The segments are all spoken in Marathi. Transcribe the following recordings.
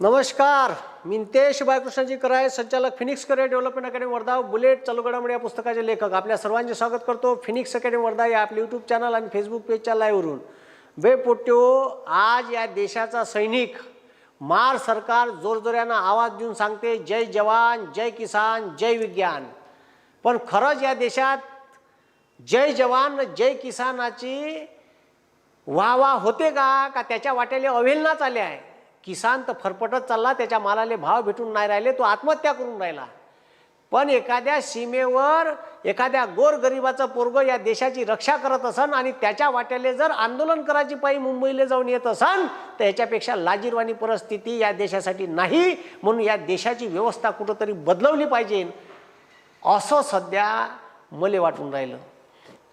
नमस्कार मी नितेश बाळकृष्णजी कराय संचालक Phoenix career development academy Wardha bullet चालू घडामोडी या पुस्तकाचे लेखक. आपल्या सर्वांचे स्वागत करतो फिनिक्स अकॅडमी वर्धा या आपल्या यूट्यूब चॅनल आणि फेसबुक पेजच्या लाईव्हवरून वेपोट्यो आज या देशाचा सैनिक मार सरकार जोरजोऱ्यानं आवाज देऊन सांगते जय जवान जय किसान जय विज्ञान. पण खरंच या देशात जय जवान जय किसानाची वाह वाह होते का? का त्याच्या वाट्याला अवहेलनाच आले आहे किसान तर फरफटत चालला त्याच्या मालाले भाव भेटून नाही राहिले तो आत्महत्या करून राहिला. पण एखाद्या सीमेवर एखाद्या गोरगरिबाचं पोरग या देशाची रक्षा करत असन आणि त्याच्या वाट्याले जर आंदोलन करायची पायी मुंबईला जाऊन येत असन तर याच्यापेक्षा लाजीरवाणी परिस्थिती या देशासाठी नाही. म्हणून या देशाची व्यवस्था कुठंतरी बदलवली पाहिजे. असं सध्या मले वाटून राहिलं.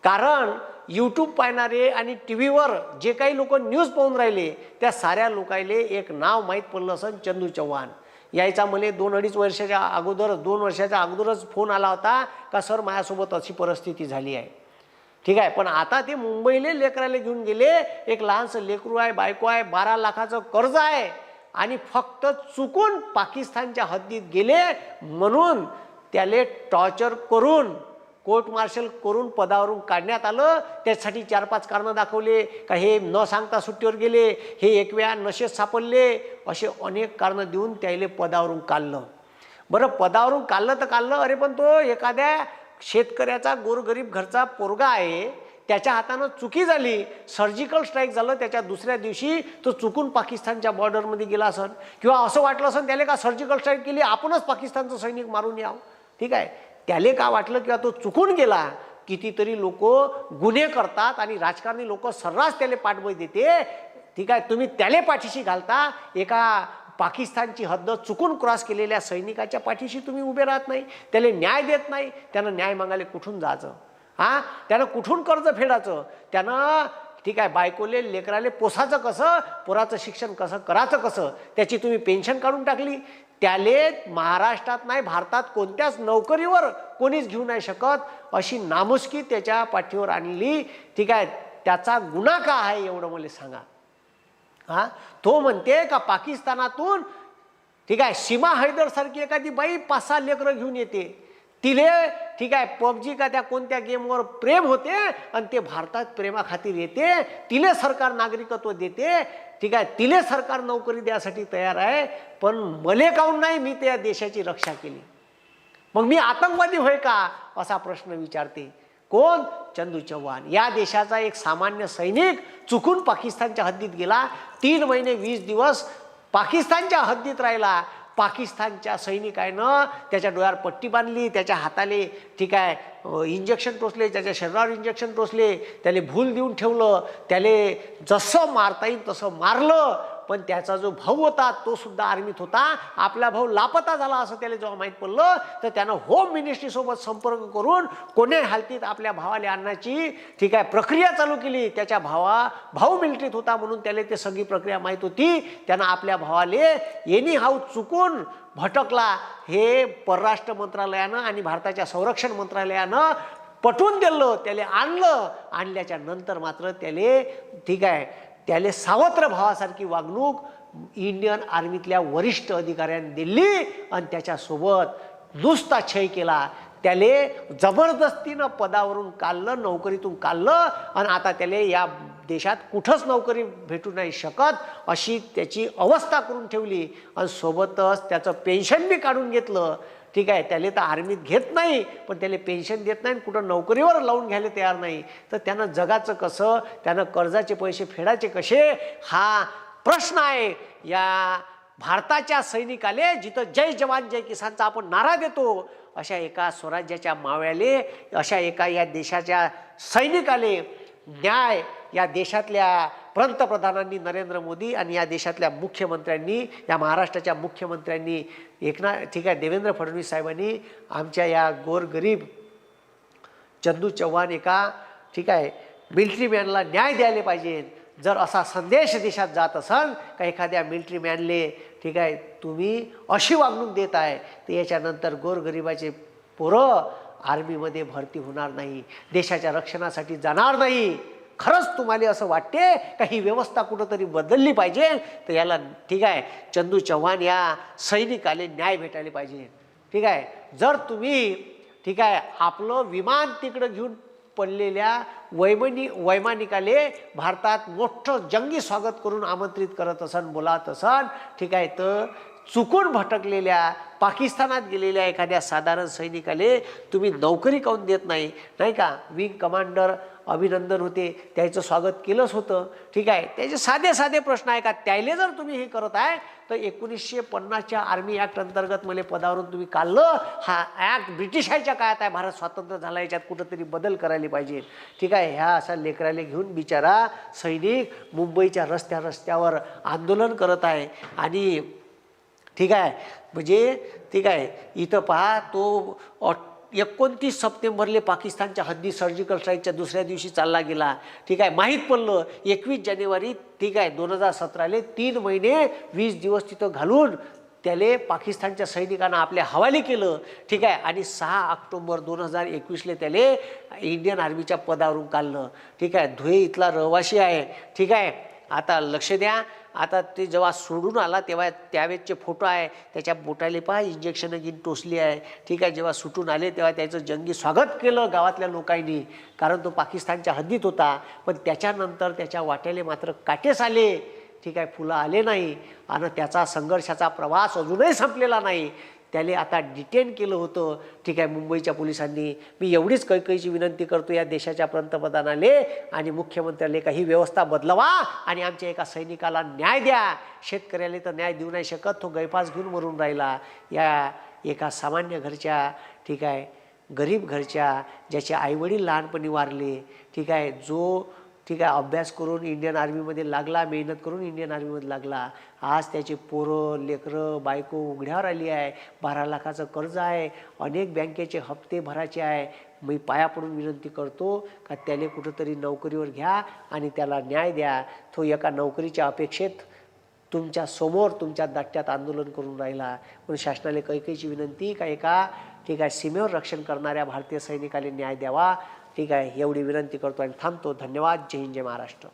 कारण यूट्यूब पाहणारे आणि टी व्हीवर जे काही लोक न्यूज पाहून राहिले त्या साऱ्या लोकायले एक नाव माहीत पडलं असं चंदू चव्हाण. यायचा मला दोन अडीच वर्षाच्या अगोदर दोन वर्षाच्या अगोदरच फोन आला होता का सर माझ्यासोबत अशी परिस्थिती झाली आहे. ठीक आहे पण आता ते मुंबईले लेकराला घेऊन गेले. एक लहानसं लेकरू आहे बायको आहे बारा लाखाचं कर्ज आहे आणि फक्त चुकून पाकिस्तानच्या हद्दीत गेले म्हणून त्याले टॉर्चर करून कोर्ट मार्शल करून पदावरून काढण्यात आलं. त्यासाठी चार पाच कारणं दाखवले. का हे न सांगता सुट्टीवर गेले. हे एक वेळा नशेत सापडले. असे अनेक कारणं देऊन त्याले पदावरून काढलं. बरं पदावरून काढलं तर काढलं. अरे पण तो एखाद्या शेतकऱ्याचा गोरगरीब घरचा पोरगा आहे. त्याच्या हातानं चुकी झाली. सर्जिकल स्ट्राईक झालं. त्याच्या दुसऱ्या दिवशी तो चुकून पाकिस्तानच्या बॉर्डरमध्ये गेला असन. किंवा असं वाटलं असन त्याला का सर्जिकल स्ट्राईक केली? आपणच पाकिस्तानचं सैनिक मारून यावं. ठीक आहे? त्याले का वाटलं किंवा तो चुकून गेला? कितीतरी लोक गुन्हे करतात आणि राजकारणी लोक सर्रास त्याला पाठबळ देते. ठीक आहे तुम्ही त्याले पाठीशी घालता. एका पाकिस्तानची हद्द चुकून क्रॉस केलेल्या सैनिकाच्या पाठीशी तुम्ही उभे राहत नाही. त्याला न्याय देत नाही. त्यानं न्याय मागायला कुठून जायचं? हां? त्यानं कुठून कर्ज फेडायचं? त्यानं ठीक आहे बायकोले लेकराले पोसाचं कसं? पोराचं शिक्षण कसं? करायचं कसं? त्याची तुम्ही पेन्शन काढून टाकली. त्याले महाराष्ट्रात नाही भारतात कोणत्याच नोकरीवर कोणीच घेऊ नाही शकत अशी नामुष्की त्याच्या पाठीवर आणली. ठीक आहे त्याचा गुन्हा का आहे एवढं मला सांगा. हा? तो म्हणते का पाकिस्तानातून ठीक आहे सीमा हैदरसारखी एखादी बाई पाच सहा लेकरं घेऊन येते. तिले ठीक आहे पबजी का त्या कोणत्या गेमवर प्रेम होते आणि ते भारतात प्रेमाखातीर येते तिले सरकार नागरिकत्व देते ठीक आहे तिले सरकार नोकरी द्यासाठी तयार आहे पण मले काहून नाही मी त्या देशाची रक्षा केली? मग मी आतंकवादी होय का? असा प्रश्न विचारते. कोण? चंदू चव्हाण. या देशाचा एक सामान्य सैनिक चुकून पाकिस्तानच्या हद्दीत गेला तीन महिने वीस दिवस पाकिस्तानच्या हद्दीत राहिला. पाकिस्तानच्या सैनिकानं त्याच्या डोळ्यावर पट्टी बांधली त्याच्या हाताले ठीक आहे इंजेक्शन टोचले त्याच्या शरीरावर इंजेक्शन टोचले त्याले भूल देऊन ठेवलं त्याले जसं मारता येईल तसं मारलं पण त्याचा जो भाऊ होता तो सुद्धा आर्मीत होता. आपला भाऊ लापता झाला असं त्याला जेव्हा माहीत पडलं तर त्यानं होम मिनिस्ट्रीसोबत संपर्क करून कोण्या हालतीत आपल्या भावाला आणण्याची ठीक आहे प्रक्रिया चालू केली. त्याच्या भावा भाऊ मिलिटरीत होता म्हणून त्याला ते सगळी प्रक्रिया माहीत होती. त्यानं आपल्या भावाले येणी हाऊ चुकून भटकला. हे परराष्ट्र मंत्रालयानं आणि भारताच्या संरक्षण मंत्रालयानं पटवून दिलं. त्याला आणलं. आणल्याच्या नंतर मात्र त्याले ठीक आहे त्याले सावत्र भावासारखी वागणूक इंडियन आर्मीतल्या वरिष्ठ अधिकाऱ्यांनी दिली आणि त्याच्यासोबत नुसता छय केला. त्याले जबरदस्तीनं पदावरून काढलं नोकरीतून काढलं आणि आता त्याले या देशात कुठंच नोकरी भेटू नाही शकत अशी त्याची अवस्था करून ठेवली. आणि सोबतच त्याचं पेन्शन बी काढून घेतलं. ठीक आहे त्याला तर आर्मीत घेत नाही पण त्याला पेन्शन देत नाही आणि कुठं नोकरीवर लावून घ्यायला तयार नाही. तर त्यानं जगाचं कसं त्यानं कर्जाचे पैसे फेडायचे कसे? हा प्रश्न आहे. या भारताच्या सैनिकाले जिथं जय जवान जय किसानचा आपण नारा देतो अशा एका स्वराज्याच्या मावळ्याले अशा एका या देशाच्या सैनिकाले न्याय या देशातल्या पंतप्रधानांनी नरेंद्र मोदी आणि या देशातल्या मुख्यमंत्र्यांनी या महाराष्ट्राच्या मुख्यमंत्र्यांनी एकना ठीक आहे देवेंद्र फडणवीस साहेबांनी आमच्या या गोरगरीब चंदू चव्हाण एका ठीक आहे मिल्ट्री मॅनला न्याय द्यायला पाहिजे. जर असा संदेश देशात जात असाल का एखाद्या मिल्ट्री मॅनले ठीक आहे तुम्ही अशी वागणूक देत आहे तर याच्यानंतर गोरगरिबाचे पोरं आर्मीमध्ये भरती होणार नाही देशाच्या रक्षणासाठी जाणार नाही. खरंच तुम्हाला असं वाटते का ही व्यवस्था कुठंतरी बदलली पाहिजे? तर याला ठीक आहे चंदू चव्हाण या सैनिकाले न्याय भेटायला पाहिजे. ठीक आहे जर तुम्ही ठीक आहे आपलं विमान तिकडं घेऊन पडलेल्या वैमानिक वैमानिकाले भारतात मोठं जंगी स्वागत करून आमंत्रित करत असन बोलात असन ठीक आहे तर चुकून भटकलेल्या पाकिस्तानात गेलेल्या एखाद्या साधारण सैनिकाले तुम्ही नोकरी काऊन देत नाही? नाही का? विंग कमांडर अभिनंदन होते त्याचं स्वागत केलंच होतं. ठीक आहे? त्याचे साधे साधे प्रश्न आहे का? त्याले जर तुम्ही हे करत आहे तर एकोणीसशे पन्नासच्या आर्मी ॲक्ट अंतर्गत मला पदावरून तुम्ही काढलं हा ॲक्ट ब्रिटिशांच्या काळात आहे भारत स्वातंत्र्य झाला याच्यात कुठंतरी बदल करायला पाहिजे. ठीक आहे? ह्या असा लेकराला घेऊन बिचारा सैनिक मुंबईच्या रस्त्या रस्त्यावर आंदोलन करत आहे. आणि ठीक आहे? म्हणजे ठीक आहे. इथं पहा तो एकोणतीस सप्टेंबरले पाकिस्तानच्या हद्दी सर्जिकल स्ट्राईकच्या दुसऱ्या दिवशी चालला गेला. ठीक आहे? माहीत पडलं एकवीस जानेवारी ठीक आहे दोन हजार सतराले तीन महिने वीस दिवस तिथं घालून त्याले पाकिस्तानच्या सैनिकांना आपल्या हवाली केलं. ठीक आहे? आणि सहा ऑक्टोबर दोन हजार एकवीसले त्याले इंडियन आर्मीच्या पदावरून काढलं. ठीक आहे? धुळे इथला रहिवासी आहे. ठीक आहे? आता लक्ष द्या. आता ते जेव्हा सोडून आला तेव्हा त्यावेळेसचे फोटो आहे. त्याच्या बोटाले पहा इंजेक्शनं घेऊन टोचली आहे. ठीक आहे जेव्हा सुटून आले तेव्हा त्याचं जंगी स्वागत केलं गावातल्या लोकांनी. कारण तो पाकिस्तानच्या हद्दीत होता. पण त्याच्यानंतर त्याच्या वाट्याले मात्र काटेस आले. ठीक आहे फुलं आले नाही. आणि त्याचा संघर्षाचा प्रवास अजूनही संपलेला नाही. त्याला आता डिटेन केलं होतं. ठीक आहे मुंबईच्या पोलिसांनी. मी एवढीच कैकईची विनंती करतो या देशाच्या पंतप्रधानाले आणि मुख्यमंत्र्याले का ही व्यवस्था बदलवा आणि आमच्या एका सैनिकाला न्याय द्या. शेतकऱ्याला तर न्याय देऊ नाही शकत तो गैपास घेऊन मरून राहिला. या एका सामान्य घरच्या ठीक आहे गरीब घरच्या ज्याचे आईवडील लहानपणी वारले ठीक आहे जो ठीक आहे अभ्यास करून इंडियन आर्मीमध्ये लागला मेहनत करून इंडियन आर्मीमध्ये लागला. आज त्याचे पोरं लेकरं बायको उघड्यावर आली आहे. बारा लाखाचं कर्ज आहे. अनेक बँकेचे हप्ते भरायचे आहे. मी पाया पडून विनंती करतो का त्याने कुठंतरी नोकरीवर घ्या आणि त्याला न्याय द्या. तो एका नोकरीच्या अपेक्षेत तुमच्यासमोर तुमच्या दाट्यात आंदोलन करून राहिला. म्हणून शासनाला कैकेची विनंती का एका ठीक आहे सीमेवर रक्षण करणाऱ्या भारतीय सैनिकाला न्याय द्यावा. ठीक आहे एवढी विनंती करतो आणि थांबतो. धन्यवाद. जय हिंद जय महाराष्ट्र.